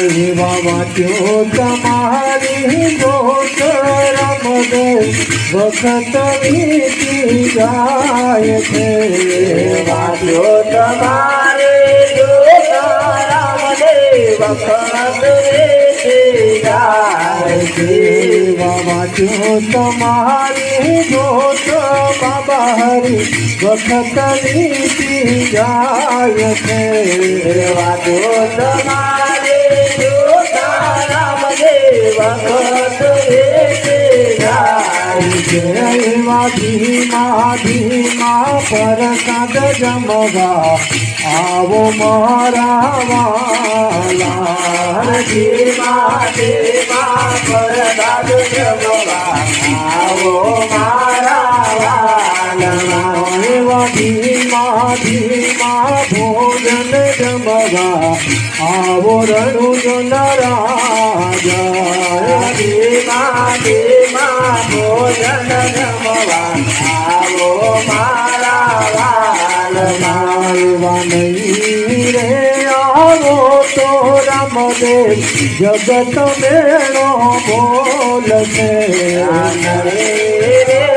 એવા વાંચ્યો તમારી ગોત રમદે વખત વીતી જાય છે વાંચ્યો તમારે વખત વેચી જાય છે વાંચ્યો તમારી ગોત બાબા હરી વખત વીતી જાય છે વાજો તમારે એવા ધીમા ધીમા પ્રસાદ જમવા આવો મારા વાલા મારા વાલા એવા ધીમા ધીમા ભોજન જમવા આવો રણુજ રાજા ધીમા ધીમા ભોજન જમવા આવો મારા વાલમાં એવા નહીં રે આવો તો રમદે જગત મેળો બોલશે રે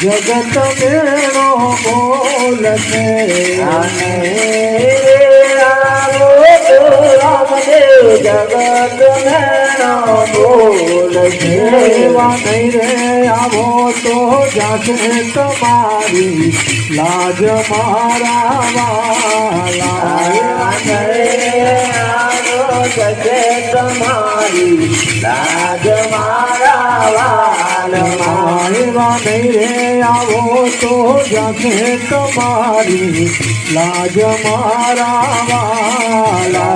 જગત મેળો બોલશે. જગત મેરા બોલ છે એવા નહીં રે આવો તો જાશે તમારી લાજ મારા વાલા તમારી લાજ મારા વાલમાં નહીં આવો તો જશે તમારી લાજ મારા વાલા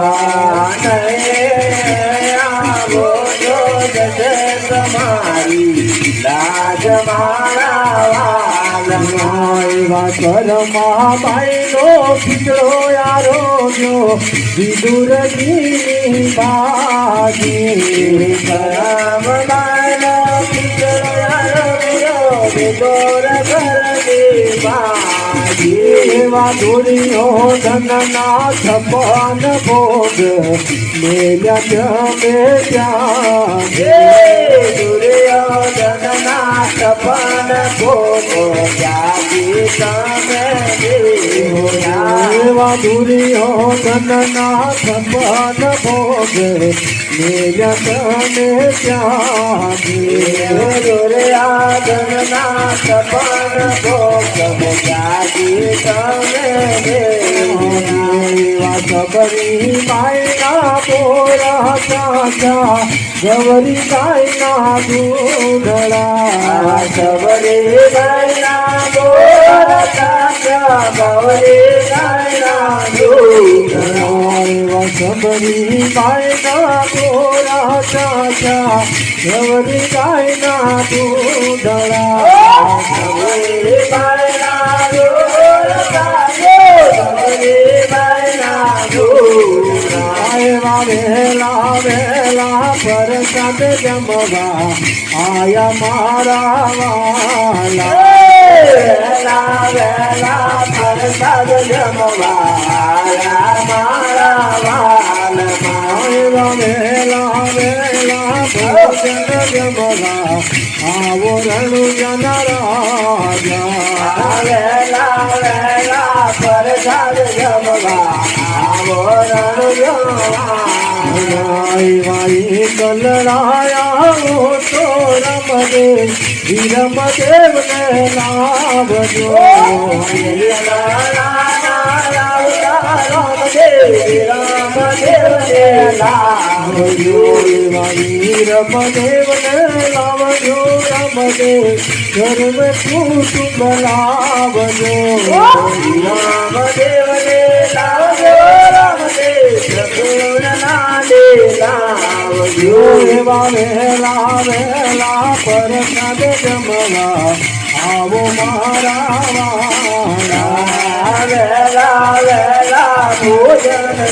આવો જો જશે તમારી લાજ મારા વાલમાં એવા કરમાં બાઈનો ખીચડો યારો વિદુર બાજી. રામ બાનો વિદોર ઘરની બાજી. એવા દુરિયો ધનના સપન ભોગ. મેલ્યા મે ત્યાં. હે! દુર્યોધનના સપન ભોગ. ત્યાગી એવા દુરિયો ધનના છપન ભોગ જમે ત્યાં દુર્યોધનના સપન ભોગો ત્યાગી તમે સબરી માયના પોરા ચાચા ગવરી ગાયના દૂધડા સબરે ગાયના બોર કાચા ગૌરે ગાયના દૂધ સબરી માયના પોરા ચાચા ગવરી ગાયના દૂધડા સબરે બોર વેલા વેલા પ્રસાદ જમવા આયા મારા વાલા વેલા વેલા પ્રસાદ જમવા મારા આવો રણુ જન રાજા વેલા વેલા પ્રસાદ જમવા આવો લાવજો રમદેવ ને લાવજો રમદેવ ધર્મ કુટુંબ લાવજો એવા વેલા વેલા પરસાદ જમવા આવો મારા વાળા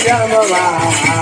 જમવા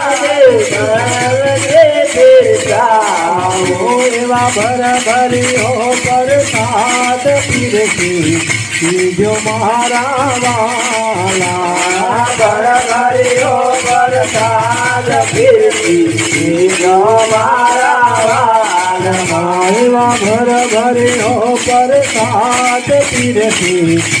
મારા વાલા ઘેરા ચુવારી બાબારી લાપસી પીરસાવો એવા ભર ભર્યો પ્રસાદ પીરસી પીજો મારા વાલા એવા ભર ભર્યો પ્રસાદ પીરસી.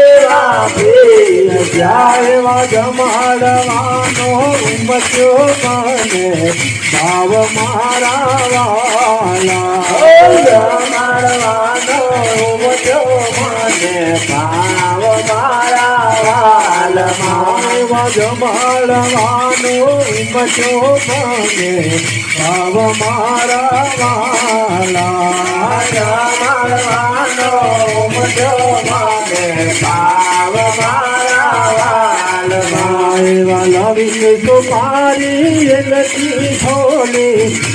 એવા જમાડવાનો ઉમચ્યો મને ભાવ મારા વાલા એવા જમાડવાનો ઉમચ્યો મને ભાવ મારા વાલા એવા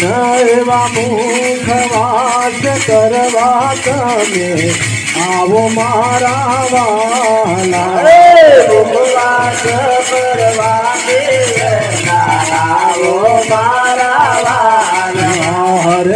નરવા મુખ વાસ કરવા તમે આવો મારા વાલા. મુખવાસ કરવા આવો મારા વાલા.